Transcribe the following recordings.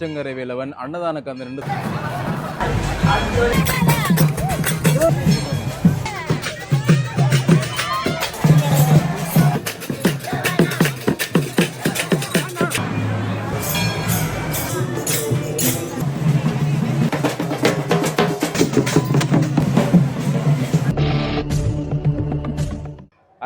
ஆற்றங்கரை வேலவன் அன்னதான கந்தன்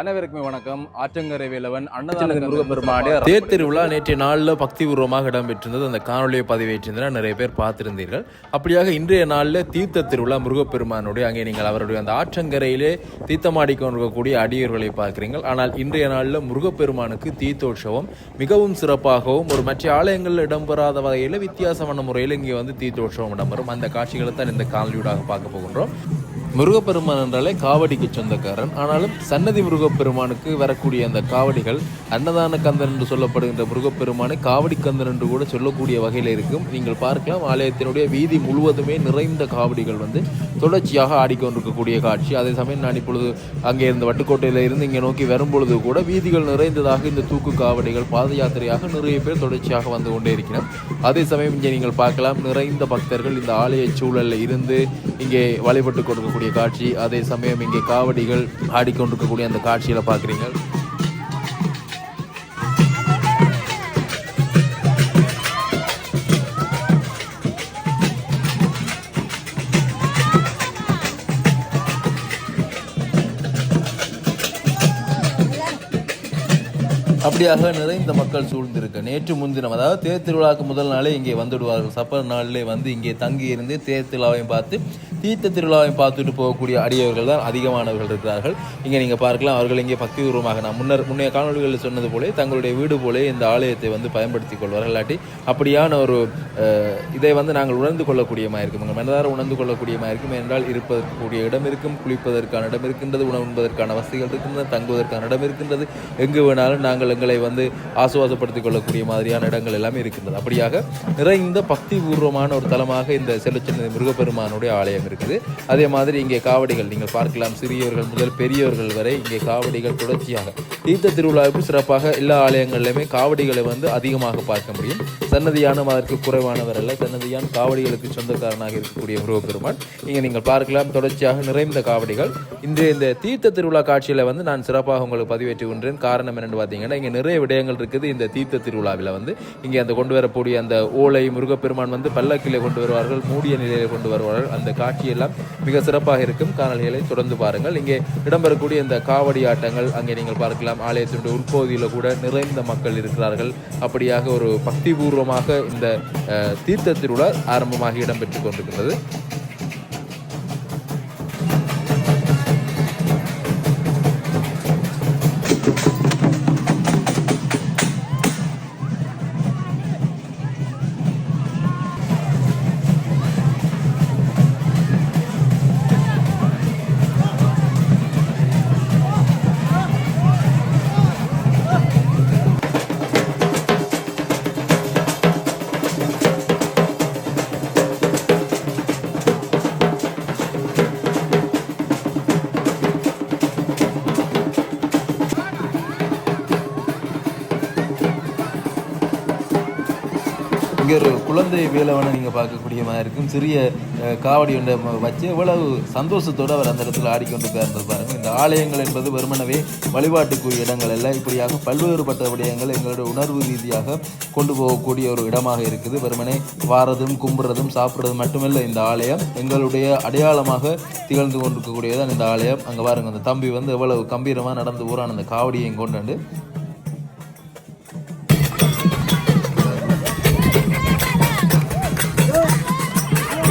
அனைவருக்குமே வணக்கம். ஆற்றங்கரை வேலவன் அன்னதான முருகப்பெருமானே தேர் திருவிழா நேற்றைய நாளில் பக்தி பூர்வமாக இடம்பெற்றிருந்தது. அந்த காணொலியை பதிவேற்றிருந்தால் நிறைய பேர் பார்த்திருந்தீர்கள். அப்படியாக இன்றைய நாளில் தீர்த்த திருவிழா முருகப்பெருமானுடைய அங்கே நீங்கள் அவருடைய அந்த ஆற்றங்கரையிலே தீர்த்தமாடி கொண்டிருக்கக்கூடிய அடியர்களை பார்க்கிறீர்கள். ஆனால் இன்றைய நாளில் முருகப்பெருமானுக்கு தீர்த்தோற்சவம் மிகவும் சிறப்பாகவும் ஒரு மற்ற ஆலயங்களில் இடம்பெறாத வகையில் வித்தியாசமான முறையில் இங்கே வந்து தீர்த்தோற்சவம் இடம்பெறும். அந்த காட்சிகளை தான் இந்த காணொலியூடாக பார்க்க போகின்றோம். முருகப்பெருமான் என்றாலே காவடிக்கு சொந்தக்காரன். ஆனாலும் சன்னதி முருகப்பெருமானுக்கு வரக்கூடிய அந்த காவடிகள் அன்னதான கந்தன் என்று சொல்லப்படுகின்ற முருகப்பெருமானை காவடி கந்தன் என்று கூட சொல்லக்கூடிய வகையில் இருக்கும். நீங்கள் பார்க்கலாம் ஆலயத்தினுடைய வீதி முழுவதுமே நிறைந்த காவடிகள் வந்து தொடர்ச்சியாக ஆடிக்கொண்டிருக்கக்கூடிய காட்சி. அதே சமயம் நான் இப்பொழுது அங்கே இருந்த வட்டுக்கோட்டையில் இருந்து இங்கே நோக்கி வரும்பொழுது கூட வீதிகள் நிறைந்ததாக இந்த தூக்கு காவடிகள் பாத யாத்திரையாக நிறைய பேர் தொடர்ச்சியாக வந்து கொண்டே இருக்கிறோம் அதே சமயம் இங்கே நீங்கள் பார்க்கலாம் நிறைந்த பக்தர்கள் இந்த ஆலய சூழலில் இருந்து இங்கே வழிபட்டு கொடுக்கக்கூடிய காட்சி அதே சமயம் இங்கே காவடிகள் ஆடிக்கொண்டிருக்கக்கூடிய அந்த காட்சியில் பார்க்குறீங்க அப்படியாக நிறைந்த மக்கள் சூழ்ந்திருக்க நேற்று முன்தினம் அதாவது தேர் திருவிழாவுக்கு முதல் நாளே இங்கே வந்துடுவார்கள். சப்பர் நாளிலே வந்து இங்கே தங்கி இருந்து தேர் திருவிழாவையும் பார்த்து தீர்த்த திருவிழாவையும் பார்த்துட்டு போகக்கூடிய அடியவர்கள் தான் அதிகமானவர்கள் இருக்கிறார்கள். இங்கே நீங்கள் பார்க்கலாம் அவர்கள் இங்கே பக்திபூர்வமாக நான் முன்னர் முன்னைய காணொலிகளில் சொன்னது போலே தங்களுடைய வீடு போலே இந்த ஆலயத்தை வந்து பயன்படுத்திக் கொள்வார்கள். இல்லாட்டி அப்படியான ஒரு இதை வந்து நாங்கள் உணர்ந்து கொள்ளக்கூடியமாக இருக்கும். உங்கள் மனதார உணர்ந்து கொள்ளக்கூடியமாக இருக்கும். என்றால் இருப்பதற்குரிய இடம் இருக்கும் குளிப்பதற்கான இடம் இருக்கின்றது உணவுன்பதற்கான வசதிகள் இருக்கின்றது தங்குவதற்கான இடம் இருக்கின்றது. எங்கு வேணாலும் நாங்கள் எங்களை வந்து ஆசுவாசப்படுத்திக் கொள்ளக்கூடிய மாதிரியான இடங்கள் எல்லாமே இருக்கின்றது. அப்படியாக நிறைந்த பக்தி பூர்வமான ஒரு தலமாக இந்த செல்லச்சின்ன முருகப்பெருமானுடைய ஆலயம் இருக்குது. அதே மாதிரி இங்கே காவடிகள் நீங்கள் பார்க்கலாம் சிறியவர்கள் முதல் பெரியவர்கள் வரை இங்கே காவடிகள் தொடர்ச்சியாக தீர்த்த திருவிழாவுக்கு சிறப்பாக எல்லா ஆலயங்கள்லையுமே காவடிகளை வந்து அதிகமாக பார்க்க முடியும். சன்னதியான அதற்கு குறைவானவர் அல்ல. சன்னதியான் காவடிகளுக்கு சொந்தக்காரனாக இருக்கக்கூடிய முருகப்பெருமான். இங்கே நீங்கள் பார்க்கலாம். தொடர்ச்சியாக நிறைந்த காவடிகள். இன்று இந்த தீர்த்த திருவிழா காட்சியில் வந்து நான் சிறப்பாக உங்களுக்கு பதிவேற்றுகின்றேன் காரணம் என்னென்னு பார்த்தீங்கன்னா இங்கே நிறைய விடயங்கள் இருக்குது. இந்த தீர்த்த திருவிழாவில் வந்து இங்கே அந்த கொண்டு வரக்கூடிய அந்த ஓலை முருகப்பெருமான் வந்து பல்லக்கிலே கொண்டு வருவார்கள். மூடிய நிலையில் கொண்டு வருவார்கள். அந்த காட்சியெல்லாம் மிக சிறப்பாக இருக்கும். காணொலிகளை தொடர்ந்து பாருங்கள். இங்கே இடம்பெறக்கூடிய இந்த காவடி ஆட்டங்கள் அங்கே நீங்கள் பார்க்கலாம். ஆலயத்தினுடைய உட்பகுதியில் கூட நிறைந்த மக்கள் இருக்கிறார்கள். அப்படியாக ஒரு பக்திபூர்வமாக இந்த தீர்த்த திருவிழா ஆரம்பமாக இடம்பெற்று கொண்டிருக்கிறது. இங்கே ஒரு குழந்தை வேலவனை நீங்கள் பார்க்கக்கூடிய மாதிரி இருக்கும். சிறிய காவடி ஒன்றை வச்சு எவ்வளவு சந்தோஷத்தோடு அவர் அந்த இடத்துல ஆடிக்கொண்டிருக்காருன்றது பாருங்கள் இந்த ஆலயங்கள் என்பது வெறுமனவே வழிபாட்டுக்குரிய இடங்கள் அல்ல. இப்படியாக பல்வேறுபட்ட விடயங்கள் எங்களுடைய உணர்வு ரீதியாக கொண்டு போகக்கூடிய ஒரு இடமாக இருக்குது. வெறுமனே வாரதும் கும்பிட்றதும் சாப்பிட்றதும் மட்டுமல்ல இந்த ஆலயம் எங்களுடைய அடையாளமாக திகழ்ந்து கொண்டிருக்கக்கூடியதான் இந்த ஆலயம். அங்கே பாருங்க அந்த தம்பி வந்து எவ்வளவு கம்பீரமாக நடந்து ஊரான அந்த காவடியையும் கொண்டு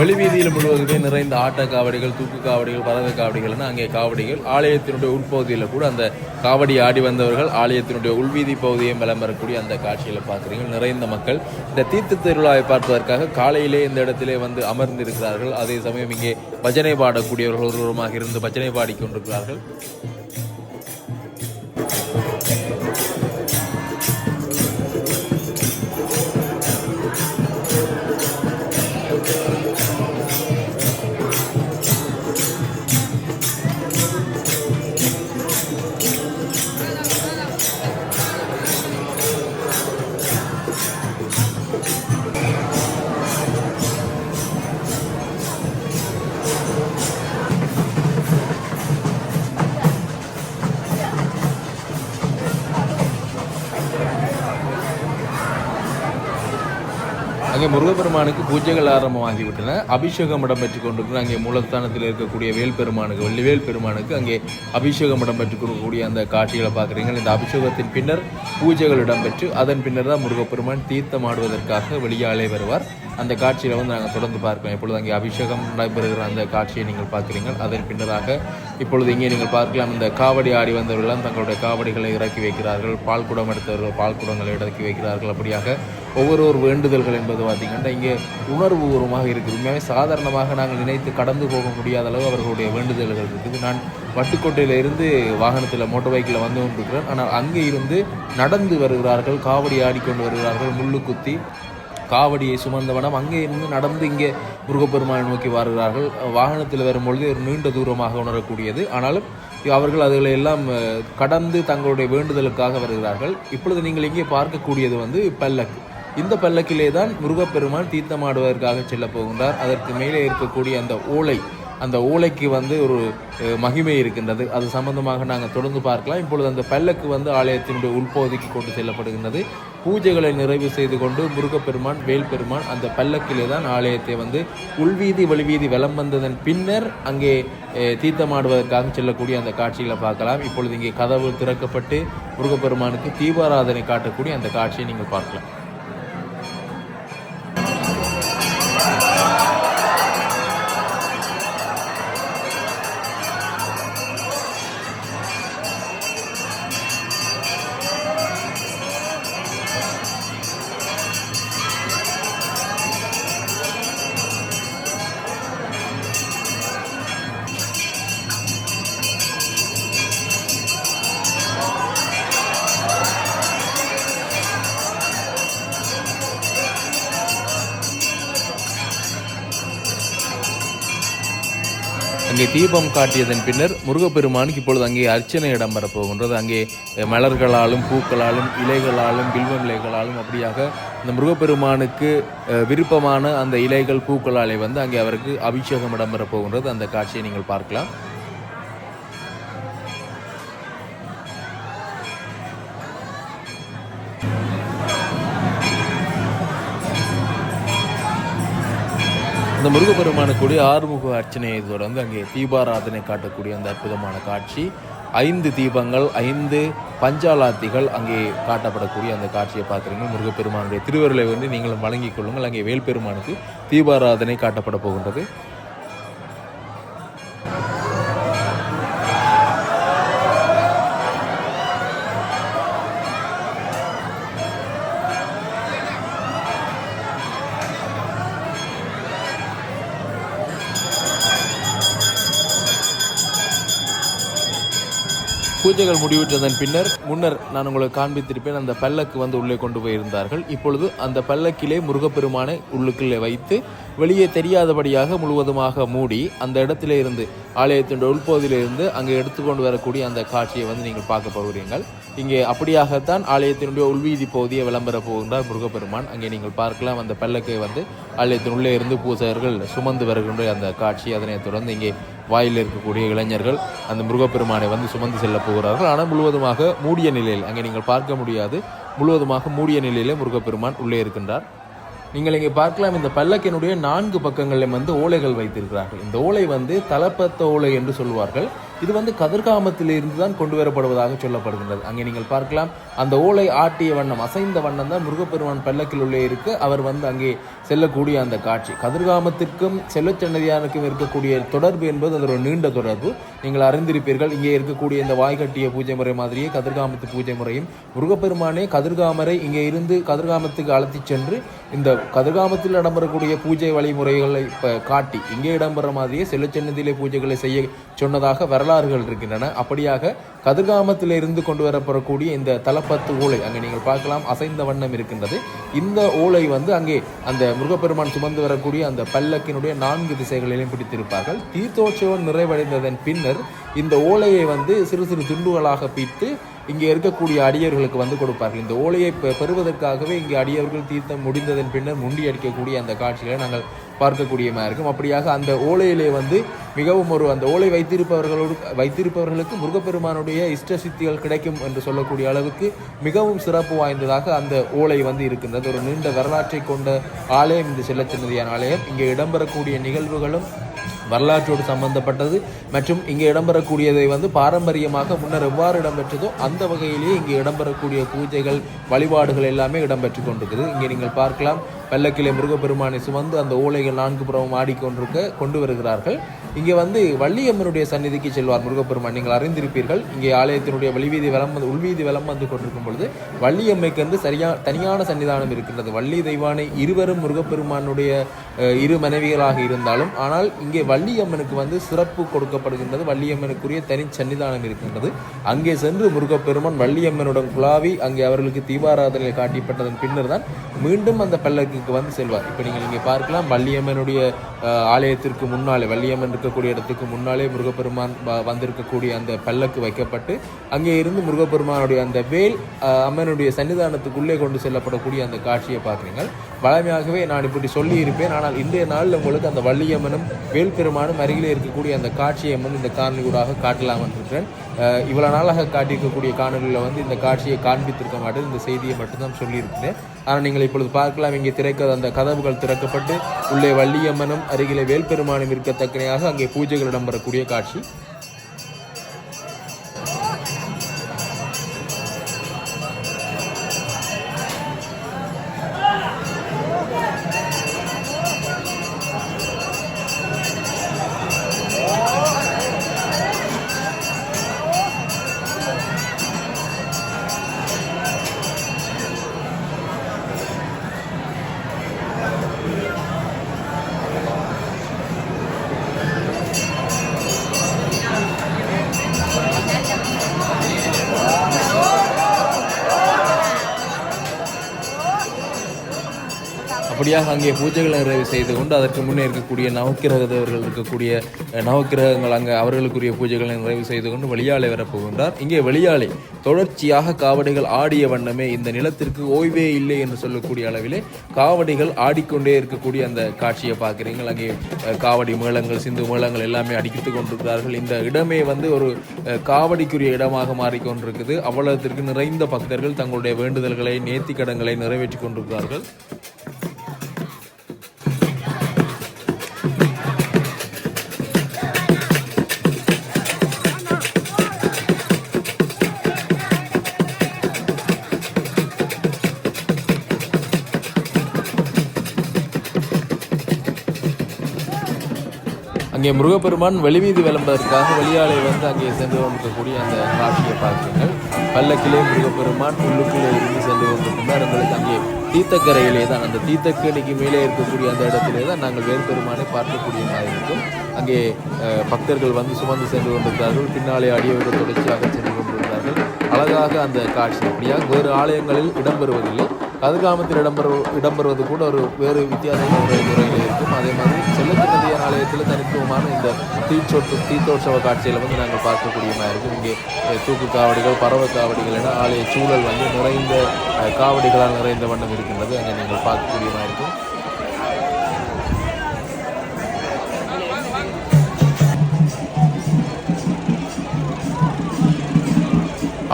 வெளிவீதியில் முழுவதுமே நிறைந்த ஆட்ட காவடிகள் தூக்கு காவடிகள் பதக காவடிகள்னு அங்கே காவடிகள் ஆலயத்தினுடைய உட்பகுதியில் கூட அந்த காவடி ஆடி வந்தவர்கள் ஆலயத்தினுடைய உள்வீதி பகுதியும் விளம்பரக்கூடிய அந்த காட்சியில் பார்க்குறீங்க நிறைந்த மக்கள். இந்த தீர்த்த திருவிழாவை பார்ப்பதற்காக காலையிலே இந்த இடத்திலே வந்து அமர்ந்திருக்கிறார்கள். அதே சமயம் இங்கே பஜனை பாடக்கூடியவர்கள் ஒருவருமாக இருந்து பஜனை பாடிக்கொண்டிருக்கிறார்கள். பூஜைகள் ஆரம்பமாகிவிட்டன. அபிஷேகம் இடம்பெற்றுக் கொண்டிருக்கிற அங்கே மூலஸ்தானத்தில் இருக்கக்கூடிய வேல் பெருமானுக்கு வெள்ளிவேல் பெருமானுக்கு அங்கே அபிஷேகம் இடம்பெற்றுக் கொடுக்கக்கூடிய அந்த காட்சிகளை பார்க்குறீங்க இந்த அபிஷேகத்தின் பின்னர் பூஜைகள் இடம்பெற்று அதன் பின்னர் தான் முருகப்பெருமான் தீர்த்தம் ஆடுவதற்காக வெளியாலே வருவார். அந்த காட்சியில் வந்து நாங்கள் தொடர்ந்து பார்க்கலாம். இப்பொழுது அங்கே அபிஷேகம் நடைபெறுகிற அந்த காட்சியை நீங்கள் பார்க்குறீங்க அதன் பின்னராக இப்பொழுது இங்கே நீங்கள் பார்க்கலாம் இந்த காவடி ஆடி வந்தவர்கள்லாம் தங்களுடைய காவடிகளை இறக்கி வைக்கிறார்கள். பால் குடம் எடுத்தவர்கள் பால் குடங்களை இறக்கி வைக்கிறார்கள். அப்படியாக ஒவ்வொரு ஒரு வேண்டுதல்கள் என்பது பார்த்திங்கன்னா இங்கே உணர்வுபூர்வமாக இருக்குது. உண்மையாகவே சாதாரணமாக நாங்கள் நினைத்து கடந்து போக முடியாத அளவு அவர்களுடைய வேண்டுதல்கள் இருக்குது. நான் வட்டுக்கோட்டையிலிருந்து வாகனத்தில் மோட்டார் பைக்கில் வந்து கொண்டிருக்கிறேன். ஆனால் அங்கே இருந்து நடந்து வருகிறார்கள் காவடி ஆடிக்கொண்டு வருகிறார்கள் முள்ளு குத்தி காவடியை சுமந்தவனம் அங்கே இருந்து நடந்து இங்கே முருகப்பெருமானை நோக்கி வருகிறார்கள். வாகனத்தில் வரும்பொழுது ஒரு நீண்ட தூரமாக உணரக்கூடியது. ஆனாலும் அவர்கள் அதுகளை எல்லாம் கடந்து தங்களுடைய வேண்டுதலுக்காக வருகிறார்கள். இப்பொழுது நீங்கள் இங்கே பார்க்கக்கூடியது வந்து பல்லக்கு. இந்த பல்லக்கிலே தான் முருகப்பெருமான் தீர்த்தமாடுவதற்காக செல்ல போகின்றார். அதற்கு மேலே இருக்கக்கூடிய அந்த ஓலை அந்த ஓலைக்கு வந்து ஒரு மகிமை இருக்கின்றது. அது சம்பந்தமாக நாங்கள் தொடர்ந்து பார்க்கலாம். இப்பொழுது அந்த பல்லக்கு வந்து ஆலயத்தினுடைய உள்பகுதிக்கு கொண்டு செல்லப்படுகின்றது. பூஜைகளை நிறைவு செய்து கொண்டு முருகப்பெருமான் வேல்பெருமான் அந்த பல்லக்கிலே தான் ஆலயத்தை வந்து உள்வீதி வழிவீதி வலம் வந்ததன் பின்னர் அங்கே தீர்த்தமாடுவதற்காக செல்லக்கூடிய அந்த காட்சிகளை பார்க்கலாம். இப்பொழுது இங்கே கதவு திறக்கப்பட்டு முருகப்பெருமானுக்கு தீபாராதனை காட்டக்கூடிய அந்த காட்சியை நீங்கள் பார்க்கலாம். அங்கே தீபம் காட்டியதன் பின்னர் முருகப்பெருமானுக்கு இப்பொழுது அங்கே அர்ச்சனை இடம்பெற போகின்றது அங்கே மலர்களாலும் பூக்களாலும் இலைகளாலும் பில்வ இலைகளாலும் அப்படியாக இந்த முருகப்பெருமானுக்கு விருப்பமான அந்த இலைகள் பூக்களாலே வந்து அங்கே அவருக்கு அபிஷேகம் இடம்பெற போகின்றது அந்த காட்சியை நீங்கள் பார்க்கலாம். இந்த முருகப்பெருமானுக்குடைய ஆறுமுக அர்ச்சனையை தொடர்ந்து அங்கே தீபாராதனை காட்டக்கூடிய அந்த அற்புதமான காட்சி. ஐந்து தீபங்கள் ஐந்து பஞ்சாலாத்திகள் அங்கே காட்டப்படக்கூடிய அந்த காட்சியை பார்க்குறீங்க. முருகப்பெருமானுடைய திருவருளை வந்து நீங்களும் வழங்கிக் கொள்ளுங்கள். அங்கே வேல்பெருமானுக்கு தீபாராதனை காட்டப்பட போகின்றது. பூஜைகள் முடிவுற்றதன் பின்னர் முன்னர் நான் உங்களுக்கு காண்பித்திருப்பேன் அந்த பல்லக்கு வந்து உள்ளே கொண்டு போயிருந்தார்கள். இப்பொழுது அந்த பல்லக்கிலே முருகப்பெருமானை உள்ளுக்குள்ளே வைத்து வெளியே தெரியாதபடியாக முழுவதுமாக மூடி அந்த இடத்திலே இருந்து ஆலயத்தின் உள்பகுதியிலிருந்து அங்கே எடுத்துக்கொண்டு வரக்கூடிய அந்த காட்சியை வந்து நீங்கள் பார்க்க போகிறீர்கள். இங்கே அப்படியாகத்தான் ஆலயத்தினுடைய உள்வீதி பகுதியை விளம்பர போகின்றார் முருகப்பெருமான். அங்கே நீங்கள் பார்க்கலாம் அந்த பல்லக்கை வந்து ஆலயத்தின் உள்ளே இருந்து பூசகர்கள் சுமந்து வருகின்ற அந்த காட்சி. அதனைத் தொடர்ந்து இங்கே வாயில் இருக்கக்கூடிய இளைஞர்கள் அந்த முருகப்பெருமானை வந்து சுமந்து செல்ல போகிறார்கள். ஆனால் முழுவதுமாக மூடிய நிலையில் அங்கே நீங்கள் பார்க்க முடியாது முழுவதுமாக மூடிய நிலையிலே முருகப்பெருமான் உள்ளே இருக்கின்றார். நீங்கள் இங்கே பார்க்கலாம் இந்த பல்லக்கினுடைய நான்கு பக்கங்களிலும் வந்து ஓலைகள் வைத்திருக்கிறார்கள். இந்த ஓலை வந்து தலப்பத்த ஓலை என்று சொல்வார்கள். இது வந்து கதிர்காமத்திலிருந்து தான் கொண்டு வரப்படுவதாக சொல்லப்படுகின்றது. அங்கே நீங்கள் பார்க்கலாம் அந்த ஓலை ஆட்டிய வண்ணம் அசைந்த வண்ணம் தான் முருகப்பெருமான் பல்லக்கில் உள்ளே இருக்கு. அவர் வந்து அங்கே செல்லக்கூடிய அந்த காட்சி. கதிர்காமத்திற்கும் செல்லச்சன்னதியானுக்கும் இருக்கக்கூடிய தொடர்பு என்பது அது ஒரு நீண்ட தொடர்பு. நீங்கள் அறிந்திருப்பீர்கள் இங்கே இருக்கக்கூடிய இந்த வாய்கட்டிய பூஜை முறை மாதிரியே கதிர்காமத்து பூஜை முறையும் முருகப்பெருமானே கதிர்காமரை இங்கே இருந்து கதிர்காமத்துக்கு அழைத்துச் சென்று இந்த கதிர்காமத்தில் இடம்பெறக்கூடிய பூஜை வழிமுறைகளை காட்டி இங்கே இடம்பெற மாதிரியே செல்லச்சன்னதியிலே பூஜைகளை செய்ய சொன்னதாக வரலாறுகள் இருக்கின்றன. அப்படியாக கதிர்காமத்தில் இருந்து கொண்டு வரப்படக்கூடிய இந்த தலப்பத்து ஓலை அங்கே நீங்கள் பார்க்கலாம் அசைந்த வண்ணம் இருக்கின்றது. இந்த ஓலை வந்து அங்கே அந்த முருகப்பெருமான் சுமந்து வரக்கூடிய அந்த பல்லக்கினுடைய நான்கு திசைகளிலும் பிடித்திருப்பார்கள். தீர்த்தோற்சவம் நிறைவடைந்ததன் பின்னர் இந்த ஓலையை வந்து சிறு சிறு துண்டுகளாக பிய்த்து இங்கே இருக்கக்கூடிய அடியவர்களுக்கு வந்து கொடுப்பார்கள். இந்த ஓலையை பெ- பெறுவதற்காகவே இங்கே அடியவர்கள் தீர்த்தம் முடிந்ததன் பின்னர் முண்டி அடிக்கக்கூடிய அந்த காட்சிகளை நாங்கள் பார்க்கக்கூடியமாக இருக்கும். அப்படியாக அந்த ஓலையிலே வந்து மிகவும் ஒரு அந்த ஓலை வைத்திருப்பவர்களோடு வைத்திருப்பவர்களுக்கு முருகப்பெருமானுடைய இஷ்ட சித்திகள் கிடைக்கும் என்று சொல்லக்கூடிய அளவுக்கு மிகவும் சிறப்பு வாய்ந்ததாக அந்த ஓலை வந்து இருக்கின்றது. ஒரு நீண்ட வரலாற்றை கொண்ட ஆலயம். இந்த செல்லச்சின்னதியான ஆலயம். இங்கே இடம்பெறக்கூடிய நிகழ்வுகளும் வரலாற்றோடு சம்பந்தப்பட்டது மற்றும் இங்கே இடம்பெறக்கூடியதை வந்து பாரம்பரியமாக முன்னர் எவ்வாறு இடம்பெற்றதோ அந்த வகையிலேயே இங்கே இடம்பெறக்கூடிய பூஜைகள் வழிபாடுகள் எல்லாமே இடம்பெற்று கொண்டிருக்குது. இங்கே நீங்கள் பார்க்கலாம் பல்லக்கிலே முருகப்பெருமானை சுமந்து அந்த ஓலைகள் நான்கு புறமும் ஆடிக்கொண்டிருக்க கொண்டு வருகிறார்கள். இங்கே வந்து வள்ளியம்மனுடைய சந்நிதிக்கு செல்வார் முருகப்பெருமான். நீங்கள் அறிந்திருப்பீர்கள் இங்கே ஆலயத்தினுடைய வெளிவீதி வலம் வந்து உள்வீதி வலம் வந்து கொண்டிருக்கும் பொழுது வள்ளியம்மைக்கு வந்து சரியா தனியான சன்னிதானம் இருக்கின்றது. வள்ளி தெய்வானை இருவரும் முருகப்பெருமானுடைய இரு மனைவிகளாக இருந்தாலும் ஆனால் இங்கே வள்ளியம்மனுக்கு வந்து சிறப்பு கொடுக்கப்படுகின்றது. வள்ளியம்மனுக்குரிய தனி சன்னிதானம் இருக்கின்றது. அங்கே சென்று முருகப்பெருமான் வள்ளியம்மனுடன் குழாவி அங்கே அவர்களுக்கு தீபாராதனை காட்டிப்பட்டதன் பின்னர் தான் மீண்டும் அந்த பல்லக்குக்கு வந்து செல்வார். இப்போ நீங்கள் இங்கே பார்க்கலாம் வள்ளியம்மனுடைய ஆலயத்திற்கு முன்னாலே வள்ளியம்மன் இருக்கக்கூடிய இடத்துக்கு முன்னாலே முருகப்பெருமான் வந்திருக்கக்கூடிய அந்த பல்லக்கு வைக்கப்பட்டு அங்கே இருந்து முருகப்பெருமானுடைய அந்த வேல் அம்மனுடைய சன்னிதானத்துக்குள்ளே கொண்டு செல்லப்படக்கூடிய அந்த காட்சியை பார்க்குறீங்க வளமையாகவே நான் இப்படி சொல்லியிருப்பேன் ஆனால் இன்றைய நாளில் உங்களுக்கு அந்த வள்ளியம்மனும் வேல்பெருமானும் அருகிலே இருக்கக்கூடிய அந்த காட்சியை வந்து இந்த காணொலியூடாக காட்டலாம் இருக்கிறேன் இவ்வளோ இவ்வளவு நாளாக காட்டியிருக்கக்கூடிய காணொலியில் வந்து இந்த காட்சியை காண்பித்திருக்க மாட்டேன். இந்த செய்தியை மட்டும்தான் சொல்லியிருக்கிறேன். ஆனால் நீங்கள் இப்பொழுது பார்க்கலாம் இங்கே திறக்க அந்த கதவுகள் திறக்கப்பட்டு உள்ளே வள்ளியம்மனும் அருகிலே வேல்பெருமானும் இருக்கத்தக்கனையாக அங்கே பூஜைகள் இடம்பெறக்கூடிய காட்சி. அப்படியாக அங்கே பூஜைகளை நிறைவு செய்து கொண்டு அதற்கு முன்னே இருக்கக்கூடிய நவக்கிரக தேவர்கள் இருக்கக்கூடிய நவக்கிரகங்கள் அங்கே அவர்களுக்குரிய பூஜைகளை நிறைவு செய்து கொண்டு வெளியாலே வரப்போகின்றார். இங்கே வெளியாலே தொடர்ச்சியாக காவடிகள் ஆடிய வண்ணமே இந்த நிலத்திற்கு ஓய்வே இல்லை என்று சொல்லக்கூடிய அளவிலே காவடிகள் ஆடிக்கொண்டே இருக்கக்கூடிய அந்த காட்சியை பார்க்குறீங்கள் அங்கே காவடி மேளங்கள் சிந்து மேளங்கள் எல்லாமே அடித்து கொண்டிருக்கிறார்கள். இந்த இடமே வந்து ஒரு காவடிக்குரிய இடமாக மாறிக்கொண்டிருக்குது. அவ்வளவுக்கு நிறைந்த பக்தர்கள் தங்களுடைய வேண்டுதல்களை நேர்த்திக்கடங்களை நிறைவேற்றி நிறைவேற்றிக் கொண்டிருக்கிறார்கள். அங்கே முருகப்பெருமான் வெளிமீது விளம்பரத்திற்காக வெளியாலை வந்து அங்கே சென்று கொண்டிருக்கக்கூடிய அந்த காட்சியை பார்க்கிறீர்கள் பல்லக்கிலே முருகப்பெருமான் உள்ளுக்குள்ளே இருந்து சென்று கொண்டிருக்கின்றார். எங்களுக்கு அங்கே தீர்த்தக்கரையிலே தான் அந்த தீர்த்தக்கணிக்கு மேலே இருக்கக்கூடிய அந்த இடத்திலே தான் நாங்கள் வேறுபெருமானை பார்க்கக்கூடிய மாதிரி இருக்கும். அங்கே பக்தர்கள் வந்து சுமந்து சென்று கொண்டிருந்தார்கள் பின்னாலே அடியவர்கள் தொடர்ச்சியாக சென்று கொண்டிருந்தார்கள் அழகாக அந்த காட்சி அப்படியாக வேறு ஆலயங்களில் இடம்பெறுவதில்லை. கதிர்காமத்தில் இடம்பெறு இடம்பெறுவது கூட ஒரு வேறு வித்தியாசமான ஒரு முறையில் இருக்கும். அதே மாதிரி செல்லத்தினதியார் ஆலயத்தில் தனித்துவமான இந்த தீச்சொட்டு தீத்தோற்சவ காட்சியில் வந்து நாங்கள் பார்க்கக்கூடியமாக இருக்கும். இங்கே தூக்கு காவடிகள் பறவை காவடிகள் என ஆலய சூழல் வந்து நிறைந்த காவடிகளால் நிறைந்த வண்ணம் இருக்கின்றது. அங்கே நீங்கள் பார்க்கக்கூடியமாக இருக்கும்.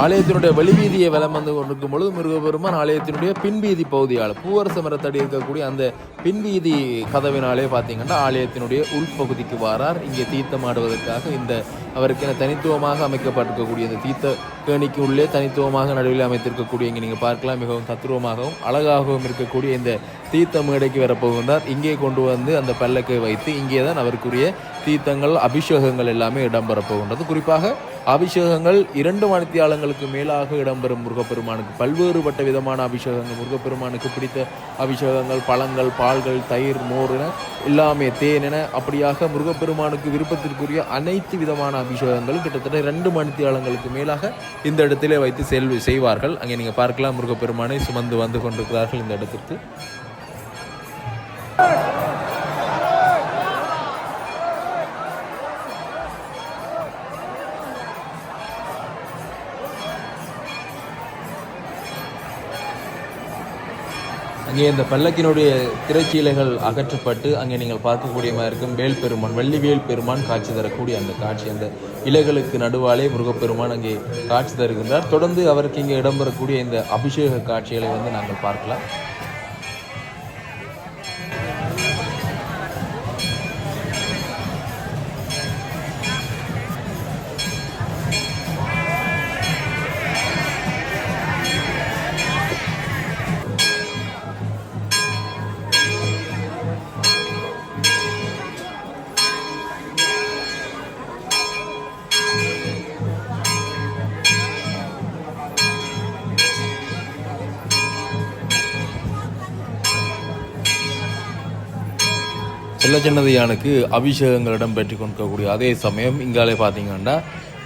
ஆலயத்தினுடைய வெளிவீதியை விலம் வந்து கொண்டிருக்கும் பொழுது முருகபெருமான் ஆலயத்தினுடைய பின்வீதி பகுதியால் பூவரச மரத்தடி இருக்கக்கூடிய அந்த பின்வீதி கதவினாலே பார்த்தீங்கன்னா ஆலயத்தினுடைய உள்பகுதிக்கு வாரார். இங்கே தீர்த்தமாடுவதற்காக இந்த அவருக்கு தனித்துவமாக அமைக்கப்பட்டிருக்கக்கூடிய இந்த தீர்த்த கேணிக்கு உள்ளே தனித்துவமாக நடுவில் அமைத்திருக்கக்கூடிய இங்கே நீங்கள் பார்க்கலாம் மிகவும் தத்துவமாகவும் அழகாகவும் இருக்கக்கூடிய இந்த தீர்த்த மேடைக்கு வரப்போகின்றார். இங்கே கொண்டு வந்து அந்த பல்லக்கை வைத்து இங்கே தான் அவருக்குரிய தீர்த்தங்கள் அபிஷேகங்கள் எல்லாமே இடம்பெறப்போகின்றது குறிப்பாக அபிஷேகங்கள் இரண்டு மணித்தியாலங்களுக்கு மேலாக இடம்பெறும் முருகப்பெருமானுக்கு. பல்வேறுபட்ட விதமான அபிஷேகங்கள். முருகப்பெருமானுக்கு பிடித்த அபிஷேகங்கள் பழங்கள் பால்கள் தயிர் மோர் என எல்லாமே தேன் என அப்படியாக முருகப்பெருமானுக்கு விருப்பத்திற்குரிய அனைத்து விதமான அபிஷேகங்களும் கிட்டத்தட்ட ரெண்டு மணித்தியாலங்களுக்கு மேலாக இந்த இடத்திலே வைத்து செல்வி செய்வார்கள். அங்கே நீங்கள் பார்க்கலாம் முருகப்பெருமானை சுமந்து வந்து கொண்டிருக்கிறார்கள் இந்த இடத்திற்கு. இங்கே இந்த பல்லக்கினுடைய திரைச்சீலைகள் அகற்றப்பட்டு அங்கே நீங்கள் பார்க்கக்கூடிய மாதிரி இருக்கும். வேல் பெருமான் வெள்ளி வேல் பெருமான் காட்சி தரக்கூடிய அந்த காட்சி அந்த இலைகளுக்கு நடுவாலே முருகப்பெருமான் அங்கே காட்சி தருகின்றார். தொடர்ந்து அவருக்கு இங்கே இடம்பெறக்கூடிய இந்த அபிஷேக காட்சிகளை வந்து நாங்கள் பார்க்கலாம். செல்லச்சன்னதியானுக்கு அபிஷேகங்கள் இடம்பெற்று கொண்டிருக்கக்கூடிய அதே சமயம் இங்காலே பார்த்தீங்கன்னா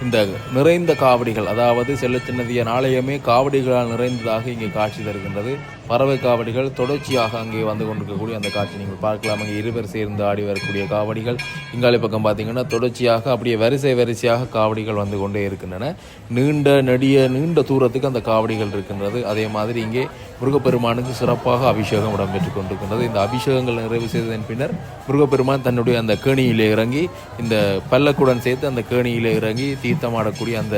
இந்த நிறைந்த காவடிகள் அதாவது செல்லச்சின்னதியான் ஆலயமே காவடிகளால் நிறைந்ததாக இங்கே காட்சி தருகின்றது. பறவை காவடிகள் தொடர்ச்சியாக அங்கே வந்து கொண்டிருக்கக்கூடிய அந்த காட்சி நீங்கள் பார்க்கலாம். அங்கே இருவர் சேர்ந்து ஆடி வரக்கூடிய காவடிகள். இங்காலி பக்கம் பார்த்தீங்கன்னா தொடர்ச்சியாக அப்படியே வரிசை வரிசையாக காவடிகள் வந்து கொண்டே இருக்கின்றன. நீண்ட நெடிய நீண்ட தூரத்துக்கு அந்த காவடிகள் இருக்கின்றது. அதே மாதிரி இங்கே முருகப்பெருமானுக்கு சிறப்பாக அபிஷேகம் இடம்பெற்றுக் கொண்டிருக்கின்றது. இந்த அபிஷேகங்கள் நிறைவு செய்ததன் பின்னர் முருகப்பெருமான் தன்னுடைய அந்த கேணியிலே இறங்கி இந்த பல்லக்குடன் சேர்த்து அந்த கேணியிலே இறங்கி தீர்த்தமாடக்கூடிய அந்த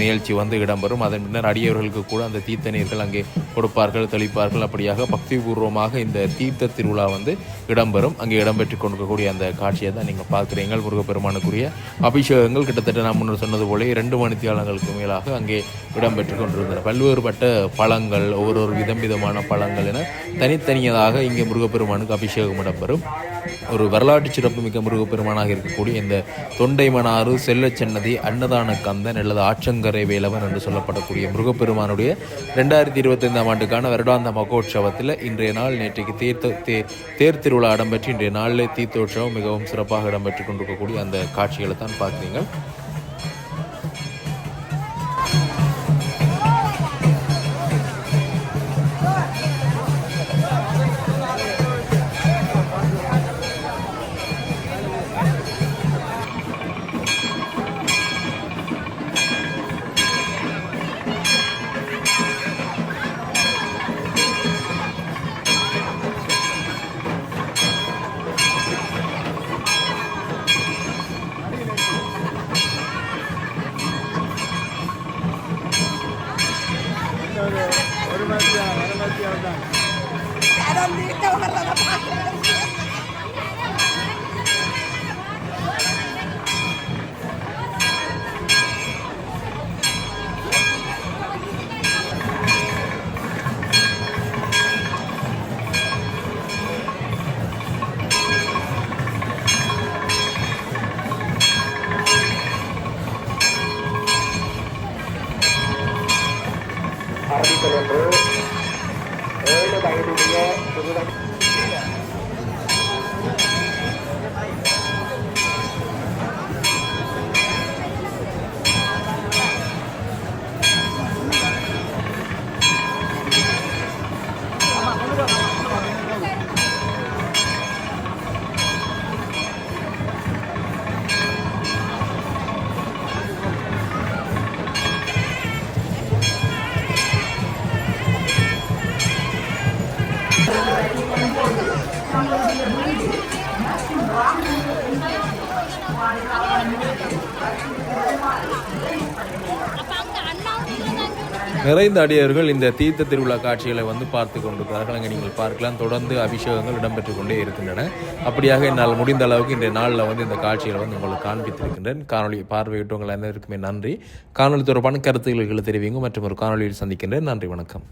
நிகழ்ச்சி வந்து இடம்பெறும். அதன் பின்னர் அடியவர்களுக்கு கூட அந்த தீர்த்த நீர்கள் அங்கே கொடுப்பார்கள். தெளிப்பார்கள் அப்படியாக பக்திபூர்வமாக இந்த தீர்த்த திருவிழா வந்து இடம்பெறும். அங்கே இடம்பெற்று கொண்டிருக்கக்கூடிய அந்த காட்சியை தான் நீங்கள் பார்க்குறீங்க முருகப்பெருமானுக்குரிய அபிஷேகங்கள் கிட்டத்தட்ட நான் முன்னர் சொன்னது போல இரண்டு மணித்தியாலங்களுக்கு மேலாக அங்கே இடம்பெற்று கொண்டிருந்தன. பல்வேறுபட்ட பழங்கள் ஒவ்வொரு விதம் விதமான பழங்கள் என தனித்தனியதாக இங்கே முருகப்பெருமானுக்கு அபிஷேகம் இடம்பெறும். ஒரு வரலாற்று சிறப்புமிக்க முருகப்பெருமானாக இருக்கக்கூடிய இந்த தொண்டைமனாறு செல்லச்சன்னதி அன்னதான கந்தன் அல்லது ஆற்றங்கரை வேலவன் என்று சொல்லப்படக்கூடிய முருகப்பெருமானுடைய ரெண்டாயிரத்தி இருபத்தைந்தாம் ஆண்டுக்கான வருடாந்த மகோற்சவத்தில் இன்றைய நாள் நேற்றைக்கு தேர்த்த தே தேர் திருவிழா இடம்பெற்று இன்றைய நாளில் தீர்த்தோற்சவம் மிகவும் சிறப்பாக இடம்பெற்று கொண்டிருக்கக்கூடிய அந்த காட்சிகளை தான் பார்க்குறீங்க நிறைந்த அடியவர்கள் இந்த தீர்த்த திருவிழா காட்சிகளை வந்து பார்த்து கொண்டிருக்கிறார்கள். அங்கே நீங்கள் பார்க்கலாம். தொடர்ந்து அபிஷேகங்கள் இடம்பெற்று கொண்டே இருக்கின்றன. அப்படியாக என்னால் முடிந்த அளவுக்கு இன்றைய நாளில் வந்து இந்த காட்சிகளை வந்து உங்களுக்கு காண்பித்திருக்கின்றேன். காணொலியை பார்வையிட்டவங்கள் அனைவருக்குமே நன்றி. காணொலி தொடர்பான கருத்துக்களை தெரிவிங்க. மற்றும் ஒரு காணொலியில் சந்திக்கின்றேன். நன்றி வணக்கம்.